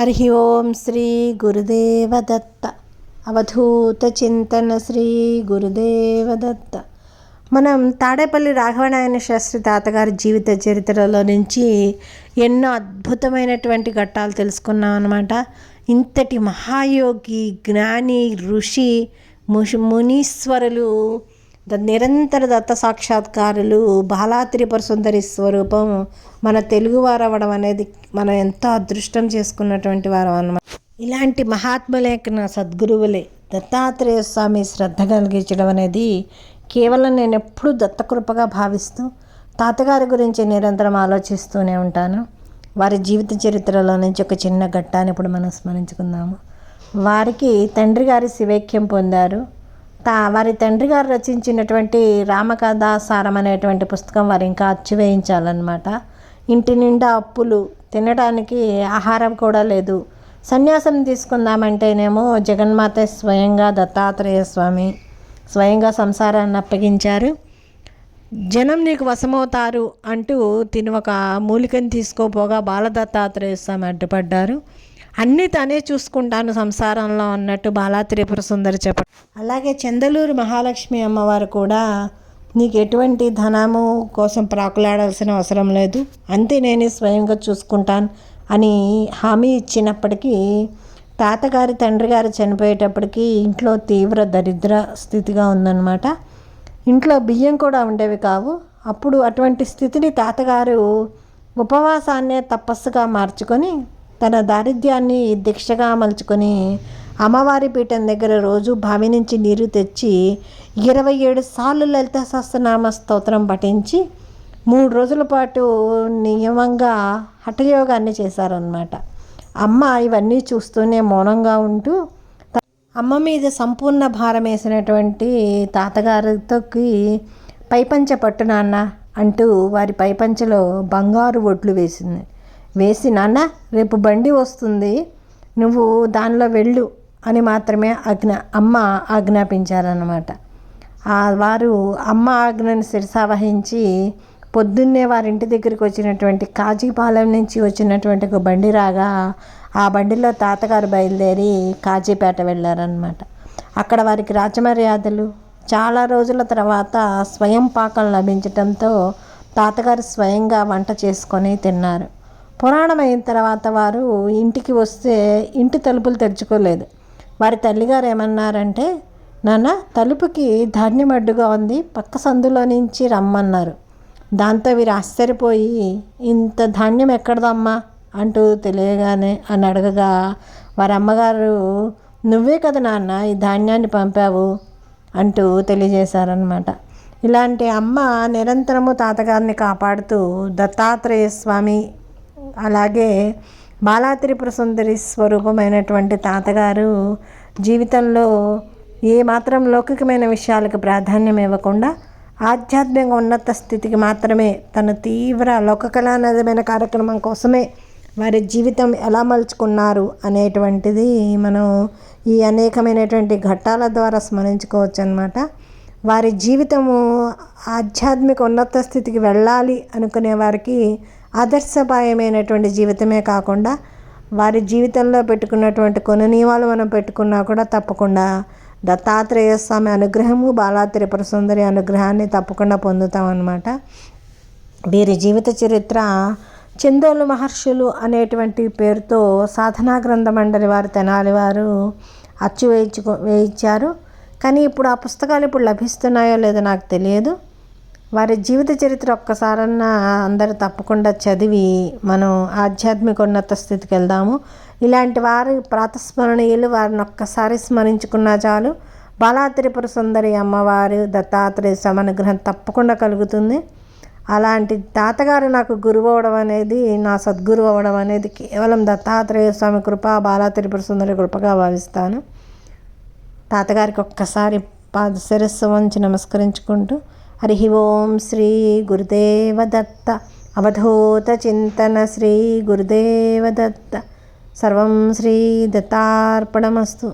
హరి ఓం శ్రీ గురుదేవ దత్త అవధూత చింతన శ్రీ గురుదేవ దత్త మనం తాడేపల్లి రాఘవనారాయణ శాస్త్రి తాతగారి జీవిత చరిత్రలో నుంచి ఎన్నో అద్భుతమైనటువంటి ఘట్టాలు తెలుసుకున్నాం అనమాట ఇంతటి మహాయోగి జ్ఞాని ఋషి ముషి మునీశ్వరులు నిరంతర దత్త సాక్షాత్కారులు బాలాత్రిపర సుందరి స్వరూపం మన తెలుగువారు అవ్వడం అనేది మనం ఎంతో అదృష్టం చేసుకున్నటువంటి వారు అన్నమాట. ఇలాంటి మహాత్ములేకన సద్గురువులే దత్తాత్రేయ స్వామి శ్రద్ధ కలిగించడం అనేది కేవలం నేను ఎప్పుడూ దత్తకృపగా భావిస్తూ తాతగారి గురించి నిరంతరం ఆలోచిస్తూనే ఉంటాను. వారి జీవిత చరిత్రలో నుంచి ఒక చిన్న ఘట్టాన్ని ఇప్పుడు మనం స్మరించుకుందాము. వారికి తండ్రి గారి శివేక్యం పొందారు. తా వారి తండ్రి గారు రచించినటువంటి రామకథ సారం అనేటువంటి పుస్తకం వారు ఇంకా అచ్చివేయించాలన్నమాట ఇంటి నిండా అప్పులు తినడానికి ఆహారం కూడా లేదు. సన్యాసం తీసుకుందామంటేనేమో జగన్మాత స్వయంగా దత్తాత్రేయ స్వామి స్వయంగా సంసారాన్ని అప్పగించారు. జనం నీకు వశమవుతారు అంటూ తిని ఒక మూలికని తీసుకోపోగా బాలదత్తాత్రేయ స్వామి అడ్డుపడ్డారు. అన్నీ తనే చూసుకుంటాను సంసారంలో అన్నట్టు బాలా త్రిపుర సుందరి చెప్ప. అలాగే చందలూరు మహాలక్ష్మి అమ్మవారు కూడా నీకు ఎటువంటి ధనము కోసం ప్రాకులాడాల్సిన అవసరం లేదు. అంతే నేనే స్వయంగా చూసుకుంటాను అని హామీ ఇచ్చినప్పటికీ తాతగారి తండ్రి గారు చనిపోయేటప్పటికి ఇంట్లో తీవ్ర దరిద్ర స్థితిగా ఉందన్నమాట. ఇంట్లో బియ్యం కూడా ఉండేవి కావు. అప్పుడు అటువంటి స్థితిని తాతగారు ఉపవాసాన్నే తపస్సుగా మార్చుకొని తన దారిద్ర్యాన్ని దీక్షగా మలుచుకొని అమ్మవారి పీఠం దగ్గర రోజు బావి నుంచి నీరు తెచ్చి ఇరవై ఏడు సార్లు లలిత సహస్రనామ స్తోత్రం పఠించి మూడు రోజుల పాటు నియమంగా హఠయోగాన్ని చేశారనమాట అమ్మ ఇవన్నీ చూస్తూనే మౌనంగా ఉంటూ అమ్మ మీద సంపూర్ణ భారం వేసినటువంటి తాతగారితోకి పైపంచ పట్టు నాన్న అంటూ వారి పైపంచలో బంగారు ఒడ్లు వేసింది. వేసి నాన్న రేపు బండి వస్తుంది. నువ్వు దానిలో వెళ్ళు అని మాత్రమే ఆజ్ఞ అమ్మ ఆజ్ఞాపించారన్నమాట. వారు అమ్మ ఆజ్ఞను శిరసావహించి పొద్దున్నే వారి ఇంటి దగ్గరికి వచ్చినటువంటి కాజీపాలెం నుంచి వచ్చినటువంటి ఒక బండి రాగా ఆ బండిలో తాతగారు బయలుదేరి కాజీపేట వెళ్ళారనమాట అక్కడ వారికి రాజమర్యాదలు. చాలా రోజుల తర్వాత స్వయం పాకం లభించడంతో తాతగారు స్వయంగా వంట చేసుకొని తిన్నారు. పురాణం అయిన తర్వాత వారు ఇంటికి వస్తే ఇంటి తలుపులు తెరుచుకోలేదు. వారి తల్లిగారు ఏమన్నారంటే నాన్న తలుపుకి ధాన్యం అడ్డుగా ఉంది పక్క సందులో నుంచి రమ్మన్నారు. దాంతో వీరు ఆశ్చర్యపోయి ఇంత ధాన్యం ఎక్కడదమ్మా? అంటూ తెలియగానే అని అడగగా వారి అమ్మగారు నువ్వే కదా నాన్న ఈ ధాన్యాన్ని పంపావు? అంటూ తెలియజేశారనమాట ఇలాంటి అమ్మ నిరంతరము తాతగారిని కాపాడుతూ దత్తాత్రేయ స్వామి అలాగే బాలాత్రిపుర సుందరి స్వరూపమైనటువంటి తాతగారు జీవితంలో ఏ మాత్రం లౌకికమైన విషయాలకు ప్రాధాన్యం ఇవ్వకుండా ఆధ్యాత్మిక ఉన్నత స్థితికి మాత్రమే తన తీవ్ర లోకకళానదమైన కార్యక్రమం కోసమే వారి జీవితం ఎలా మలుచుకున్నారు అనేటువంటిది మనం ఈ అనేకమైనటువంటి ఘట్టాల ద్వారా స్మరించుకోవచ్చు అనమాట వారి జీవితము ఆధ్యాత్మిక ఉన్నత స్థితికి వెళ్ళాలి అనుకునే వారికి ఆదర్శపాయమైనటువంటి జీవితమే కాకుండా వారి జీవితంలో పెట్టుకున్నటువంటి కొన్ని నియమాలు మనం పెట్టుకున్నా కూడా తప్పకుండా దత్తాత్రేయ స్వామి అనుగ్రహము బాలా త్రిపుర సుందరి అనుగ్రహాన్ని తప్పకుండా పొందుతామన్నమాట. వీరి జీవిత చరిత్ర చందోలు మహర్షులు అనేటువంటి పేరుతో సాధనా గ్రంథ మండలి వారు తెనాలి వారు అచ్చు వేయించుకో వేయించారు. కానీ ఇప్పుడు ఆ పుస్తకాలు ఇప్పుడు లభిస్తున్నాయో లేదో నాకు తెలియదు. వారి జీవిత చరిత్ర ఒక్కసారన్నా అందరూ తప్పకుండా చదివి మనం ఆధ్యాత్మిక ఉన్నత స్థితికి వెళ్దాము. ఇలాంటి వారి ప్రాతస్మరణీయులు వారిని ఒక్కసారి స్మరించుకున్నా చాలు. బాలా త్రిపుర సుందరి అమ్మవారు దత్తాత్రేయ సమనుగ్రహం తప్పకుండా కలుగుతుంది. అలాంటి తాతగారు నాకు గురువు అవడం అనేది నా సద్గురువు అవడం అనేది కేవలం దత్తాత్రేయ స్వామి కృప బాలా త్రిపుర సుందరి కృపగా భావిస్తాను. తాతగారికి ఒక్కసారి పాద శిరస్సు వంచి నమస్కరించుకుంటూ హరి ఓం శ్రీ గురుదేవదత్త. అవధూతచింతన శ్రీ గురుదేవదత్త. సర్వం శ్రీ దత్తార్పణమస్తు.